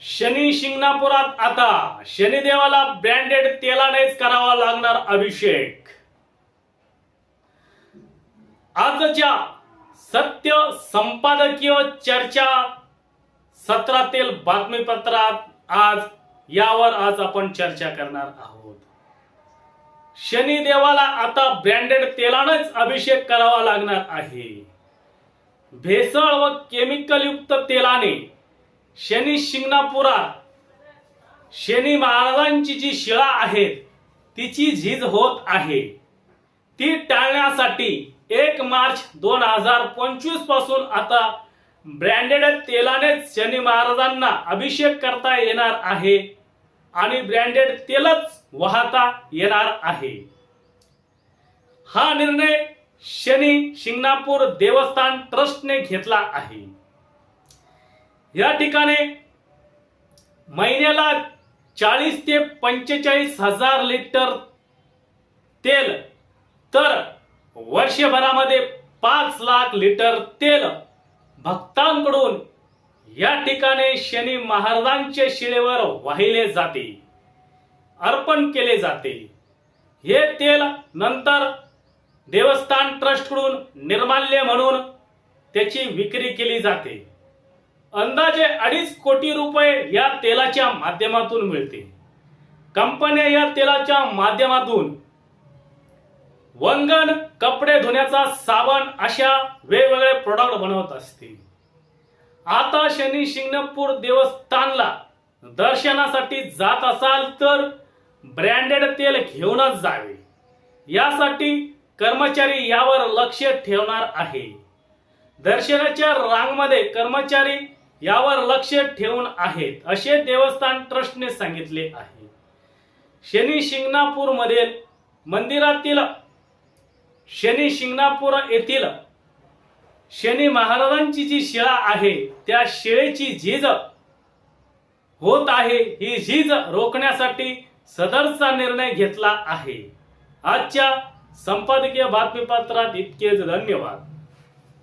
शनी शिंगणापुरात आता शनिदेवाला ब्रँडेड तेलानेच करावा लागणार अभिषेक. आजच्या सत्य संपादकीय चर्चा सत्रातील बातमीपत्रात आज यावर आज आपण चर्चा करणार आहोत. शनिदेवाला आता ब्रँडेड तेलानेच अभिषेक करावा लागणार आहे. भेसळ व केमिकलयुक्त तेलाने शनी शिंगणापुरा शनी महाराजांची जी शिळा आहे तिची झीज होत आहे. ती टाळण्यासाठी एक मार्च दोन हजार पंचवीसपासून आता ब्रँडेड तेलानेच शनी महाराजांना अभिषेक करता येणार आहे आणि ब्रँडेड तेलच वाहता येणार आहे. हा निर्णय शनी शिंगणापूर देवस्थान ट्रस्टने घेतला आहे. या ठिकाणी महिन्याला चाळीस ते पंचेचाळीस हजार लिटर तेल तर वर्षभरामध्ये पाच लाख लिटर तेल भक्तांकडून या ठिकाणी शनी महाराजांच्या शिळेवर वाहिले जाते अर्पण केले जाते. हे तेल नंतर देवस्थान ट्रस्टकडून निर्माल्य म्हणून त्याची विक्री केली जाते. अंदाजे अडीच कोटी रुपये या तेलाच्या माध्यमातून मिळते कंपन्या या तेलाच्या माध्यमातून वंगण कपडे धुण्याचा साबण अशा वेगवेगळे प्रोडक्ट बनवत असते आता शनी शिंगणापूर देवस्थानला दर्शनासाठी जात असाल तर ब्रँडेड तेल घेऊनच जावे. यासाठी कर्मचारी यावर लक्ष ठेवणार आहे. दर्शनाच्या रांगमध्ये कर्मचारी यावर लक्ष ठेवून आहेत असे देवस्थान ट्रस्टने सांगितले आहे. शनी शिंगणापूर मधील मंदिरातील शनी शिंगणापूर येथील शनी महाराजांची जी शिळा आहे त्या शिळेची झीज होत आहे ही झीज रोखण्यासाठी सदरचा निर्णय घेतला आहे. आजच्या संपादकीय बातमीपत्रात इतकेच. धन्यवाद.